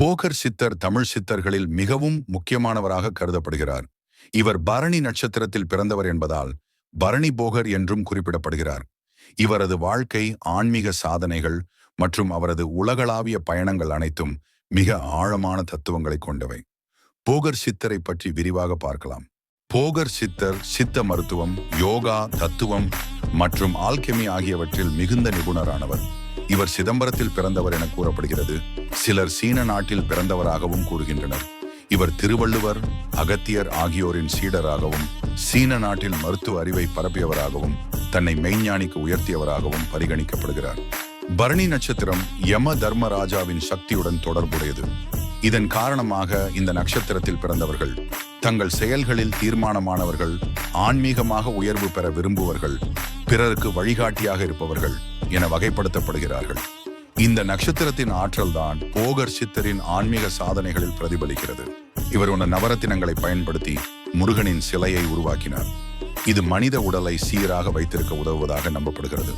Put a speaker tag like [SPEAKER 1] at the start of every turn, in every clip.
[SPEAKER 1] போகர் சித்தர் தமிழ் சித்தர்களில் மிகவும் முக்கியமானவராக கருதப்படுகிறார். இவர் பரணி நட்சத்திரத்தில் பிறந்தவர் என்பதால் பரணி போகர் என்றும் குறிப்பிடப்படுகிறார். இவரது வாழ்க்கை ஆன்மீக சாதனைகள் மற்றும் அவரது உலகளாவிய பயணங்கள் அனைத்தும் மிக ஆழமான தத்துவங்களை கொண்டவை. போகர் சித்தரை பற்றி விரிவாக பார்க்கலாம். போகர் சித்தர் சித்த மருத்துவம் யோகா தத்துவம் மற்றும் ஆல்கெமி ஆகியவற்றில் மிகுந்த நிபுணரானவர். இவர் சிதம்பரத்தில் பிறந்தவர் என கூறப்படுகிறது. சிலர் சீன நாட்டில் பிறந்தவராகவும் கூறுகின்றனர். இவர் திருவள்ளுவர் அகத்தியர் ஆகியோரின் சீடராகவும் சீன நாட்டில் மருத்துவ அறிவை பரப்பியவராகவும் தன்னை மெய்ஞானிக்கு உயர்த்தியவராகவும் பரிகணிக்கப்படுகிறார். பரணி நட்சத்திரம் யம தர்மராஜாவின் சக்தியுடன் தொடர்புடையது. இதன் காரணமாக இந்த நட்சத்திரத்தில் பிறந்தவர்கள் தங்கள் செயல்களில் தீர்மானமானவர்கள் ஆன்மீகமாக உயர்வு பெற விரும்புவர்கள் பிறருக்கு வழிகாட்டியாக இருப்பவர்கள் என வகைப்படுத்தப்படுகிறார்கள். இந்த நட்சத்திரத்தின் ஆற்றல்தான் போகர் சித்தரின் ஆன்மீக சாதனைகளில் பிரதிபலிக்கிறது. இவர் உன நவரத்தினங்களை பயன்படுத்தி முருகனின் சிலையை உருவாக்கினார். இது மனித உடலை சீராக வைத்திருக்க உதவுவதாக நம்பப்படுகிறது.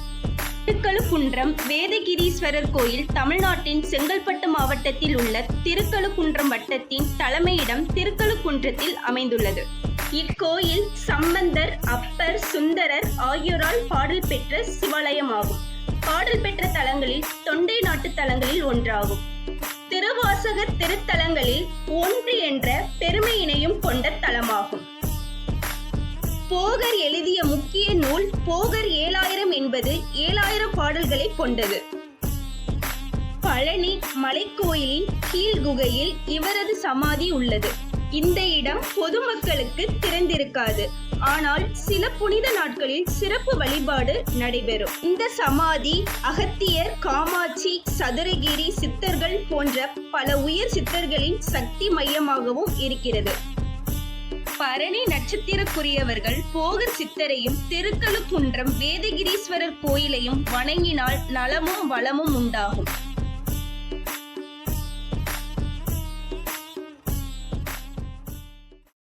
[SPEAKER 2] திருக்கழுக்குன்றம் வேதகிரீஸ்வரர் கோயில் தமிழ்நாட்டின் செங்கல்பட்டு மாவட்டத்தில் உள்ள திருக்கழுக்குன்றம் வட்டத்தின் தலைமையிடம் திருக்கழுக்குன்றத்தில் அமைந்துள்ளது. இக்கோயில் சம்பந்தர் அப்பர் சுந்தரர் ஆகியோரால் பாடல் பெற்ற சிவாலயமாகும். பாடல் பெற்ற தலங்களில் தொண்டை நாட்டு தலங்களில் ஒன்றாகும். திருவாசகர் திருத்தலங்களில் ஒன்று என்ற பெருமையினையும் கொண்ட தலமாகும். போகர் எழுதிய முக்கிய நூல் போகர் ஏழாயிரம் என்பது ஏழாயிரம் பாடல்களை கொண்டது. பழனி மலைக்கோயிலின் கீழ் குகையில் இவரது சமாதி உள்ளது. இந்த இடம் பொதுமக்களுக்கு திறந்திருக்காது. ஆனால் சில புனித நாட்களில் சிறப்பு வழிபாடு நடைபெறும். இந்த சமாதி அகத்தியர் காமாட்சி சதுரகிரி சித்தர்கள் போன்ற பல உயர் சித்தர்களின் சக்தி மையமாகவும் இருக்கிறது. பரணி நட்சத்திரக்குரியவர்கள் போகர் சித்தரையும் திருக்கழுக்குன்றம் வேதகிரீஸ்வரர் கோயிலையும் வணங்கினால் நலமும் வளமும் உண்டாகும்.